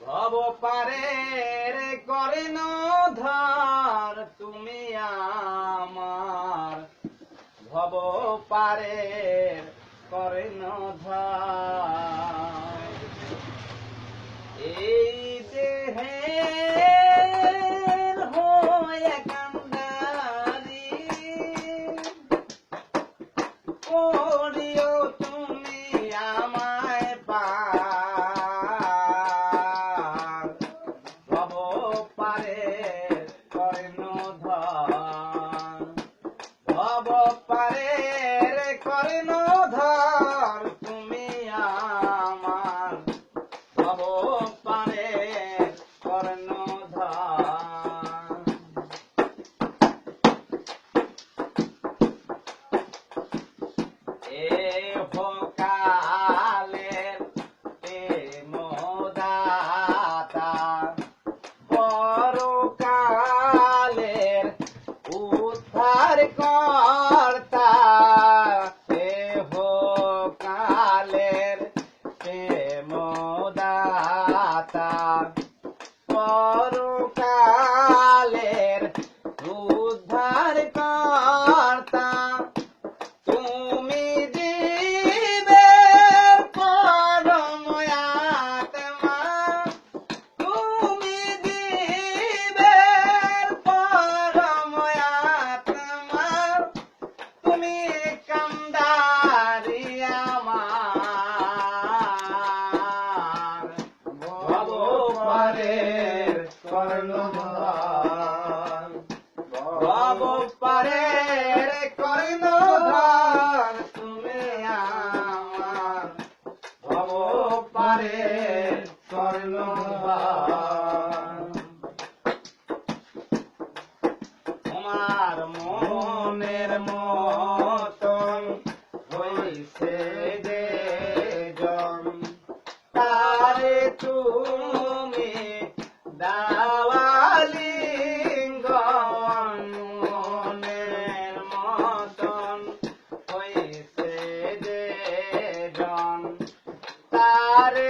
ভব পারে করে ধার তুমি আমার ভব পারে করে ধার সব পারে করিল ধান, তুমি আমার। পারে করিল তোমার মনের মতন হইছে যে জন, তারে তুমি Are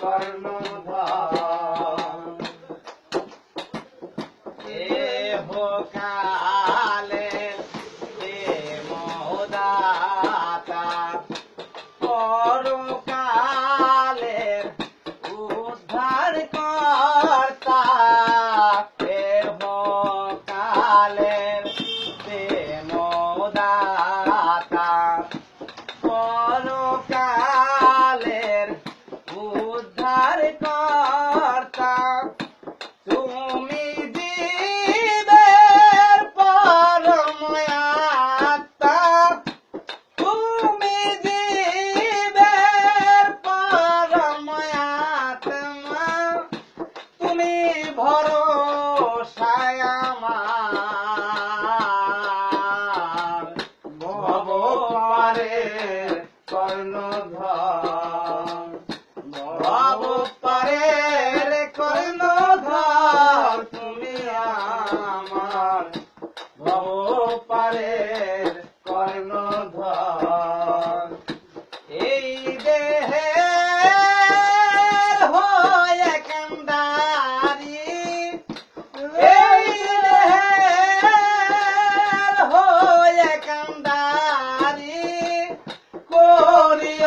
কর্ণধার এ হোকালে এ মহদাতা পর Fire.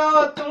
garoto!